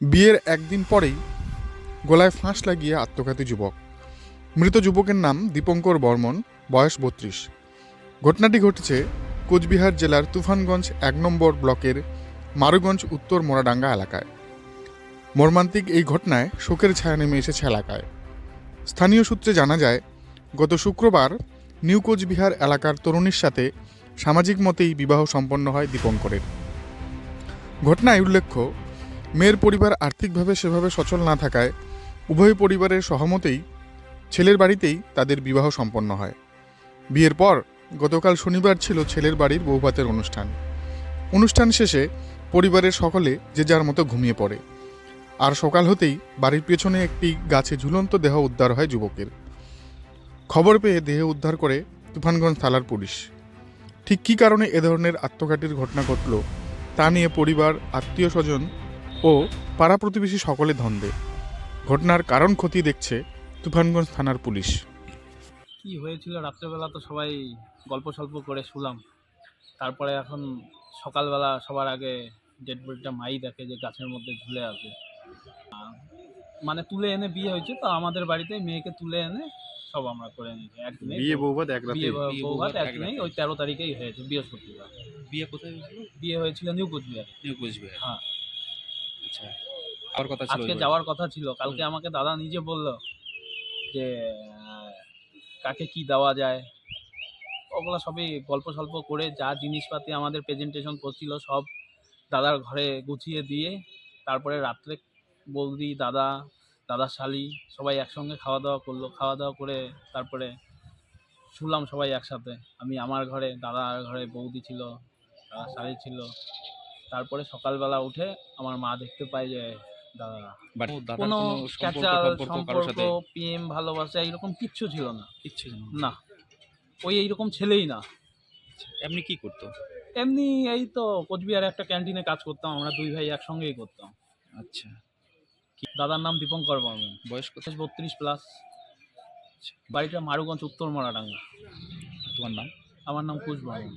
বিয়ের একদিন পরেই গলায় ফাঁস লাগিয়ে আত্মঘাতী যুবক। মৃত যুবকের নাম দীপঙ্কর বর্মন, বয়স বত্রিশ। ঘটনাটি ঘটেছে কোচবিহার জেলার তুফানগঞ্জ এক নম্বর ব্লকের মারুগঞ্জ উত্তর মোরাডাঙ্গা এলাকায়। মর্মান্তিক এই ঘটনায় শোকের ছায়া নেমে এসেছে এলাকায়। স্থানীয় সূত্রে জানা যায়, গত শুক্রবার নিউ কোচবিহার এলাকার তরুণীর সাথে সামাজিক মতেই বিবাহ সম্পন্ন হয় দীপঙ্করের। ঘটনায় উল্লেখ্য মেয়ের পরিবার আর্থিকভাবে সেভাবে সচল না থাকায় উভয় পরিবারের সহমতেই ছেলের বাড়িতেই তাদের বিবাহ সম্পন্ন হয়। বিয়ের পর গতকাল শনিবার ছিল ছেলের বাড়ির বৌভাতের অনুষ্ঠান। অনুষ্ঠান শেষে পরিবারের সকলে যে যার মতো ঘুমিয়ে পড়ে। আর সকাল হতেই বাড়ির পেছনে একটি গাছে ঝুলন্ত দেহ উদ্ধার হয় যুবকের। খবর পেয়ে দেহ উদ্ধার করে তুফানগঞ্জ থানার পুলিশ। ঠিক কী কারণে এ ধরনের আত্মঘাতীর ঘটনা ঘটল তা নিয়ে পরিবার, আত্মীয় স্বজন ও পাড়া প্রতিবেশী সকলে ধন্দে। ঘটনার কারণ ক্ষতি দেখছে তুফানগঞ্জ থানার পুলিশ। কি হয়েছিল? রাত্রেবেলা তো সবাই গল্প সল্প করে শুলাম তারপরে এখন সকালবেলা সবার আগে ডেড বডিটা মাই দেখে যে গাছের মধ্যে ঝুলে আছে। মানে তুলে এনে বিয়ে হয়েছে তো আমাদের বাড়িতে মেয়েকে তুলে এনে সব আমরা করে নিয়েছি একদিনে বিয়ে বৌভাত এক রাতে বিয়ে বৌভাত এক একদিনেই ওই তেরো তারিখেই হয়েছে বৃহস্পতিবার। বিয়ে কোথায় হয়েছিল? বিয়ে হয়েছিল নিউ কোচবিহার। নিউ কোচবিহার। হ্যাঁ। আচ্ছা। কথা ছিল আজকে যাওয়ার কথা ছিল। কালকে আমাকে দাদা নিজে বলল যে কাকে কি দেওয়া যায়? ওগুলো সবই গল্প সল্প করে যা জিনিসপাতি আমাদের প্রেজেন্টেশন করছিল সব দাদার ঘরে গুছিয়ে দিয়ে তারপরে রাত্রে বৌদি দাদা দাদা শালি সবাই একসঙ্গে খাওয়া দাওয়া করল। খাওয়া দাওয়া করে তারপরে শুলাম সবাই একসাথে। আমি আমার ঘরে দাদার ঘরে বৌদি ছিল দাদা শালি ছিল। তারপরে সকালবেলা উঠে আমার মা দেখতে পায় যে দাদা কোনো ক্যাচাল সম্পর্ক প্রেম ভালোবাসা এরকম কিচ্ছু ছিল না। কিচ্ছু না। না। ওই এইরকম ছেলেই না। এমনি কি করতো? এমনি এই তো কোচবিহারে একটা ক্যান্টিনে কাজ করতাম আমরা দুই ভাই একসঙ্গেই করতাম। আচ্ছা। দাদার নাম দীপঙ্কর বর্মন। বয়স কত? বত্রিশ প্লাস বাড়িটা মারুগঞ্জ উত্তর মরাডাঙ্গা তোমার নাম? আমার নাম কুশ বর্মন।